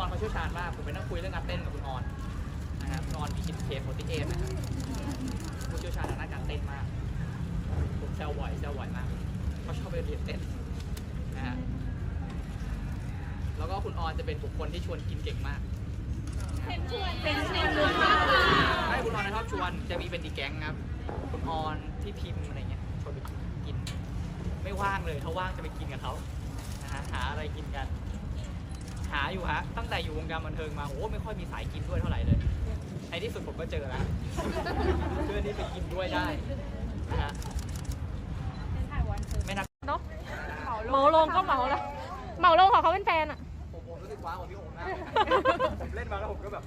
ออนเขาเชี่ยวชาญมากผมไปนั่งคุยเรื่องการเต้นกับคุณออนนะครับคุณออนมีคิดเคโฟติเอนะครับผู้เชี่ยวชาญทางด้านการเต้นมากผมแซวบ่อยแซวบ่อยมากเขาชอบไปเรียนเต้นนะฮะแล้วก็คุณออนจะเป็นบุคคลที่ชวนกินเก่งมากเป็นชวนให้คุณออนนะครับชวนจะมีเป็นดีแก๊งครับคุณออนพี่พิมพ์อะไรเงี้ยชวนไปกินไม่ว่างเลยถ้าว่างจะไปกินกับเขานะฮะหาอะไรกินกัน หา อยู่ฮะ ตั้งแต่อยู่วงการบันเทิงมาโอ้ไม่ค่อยมีสายกินด้วยเท่าไหร่เลยในที่สุดผมก็เจอแล้วเพื่อนที่ไปกินด้วยได้นะฮะไม่นักเนาะเหมาลงก็เหมาแล้วเหมาลงของเขาเป็นแฟนอะผมผมรู้สึกว้าวกว่าพี่โอ๋มากผมเล่นมาแล้วผมก็แบบ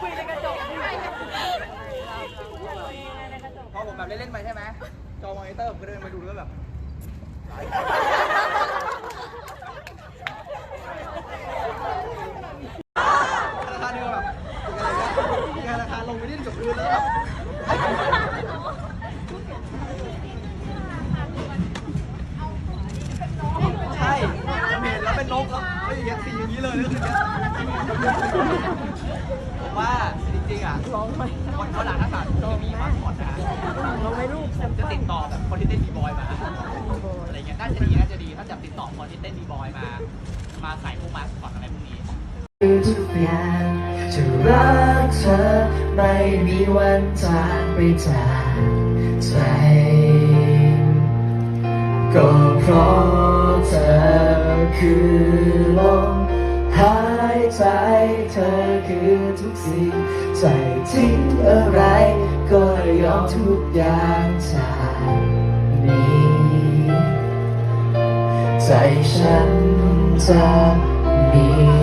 คุยในกระจกพอผมแบบเล่นๆไปใช่ไหมจอมอนิเตอร์ผมก็เดินมาดูแล้วแบบ ราคาเดิมแบบ งานราคาลงไปที่กับพื้นแล้วใช่ผมเห็นแล้วเป็นนกแล้วเฮ้ยอย่างเงี้ยสีอย่างนี้เลยรู้สึกเนี้ยผมว่าจริงๆอะคนเขาหลังทักษะจะมีมาก่อนนะฮะผมจะติดต่อแบบคนที่เต้นบีบอยมาอะไรเงี้ยน่าจะดีน่าจะดีถ้าจะติดต่อคนที่เต้นบีบอยมา มาใส่พวกมาก่อนอะไรพวกนี้ ไม่มีวันจากไปจากใจ ก็เพราะเธอคือลมหายใจเธอคือทุกสิ่งใจทิ้งอะไร ก็ยอมทุกอย่างจากนี้ ใจฉันจะมี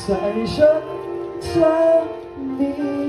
ใจฉันจะมี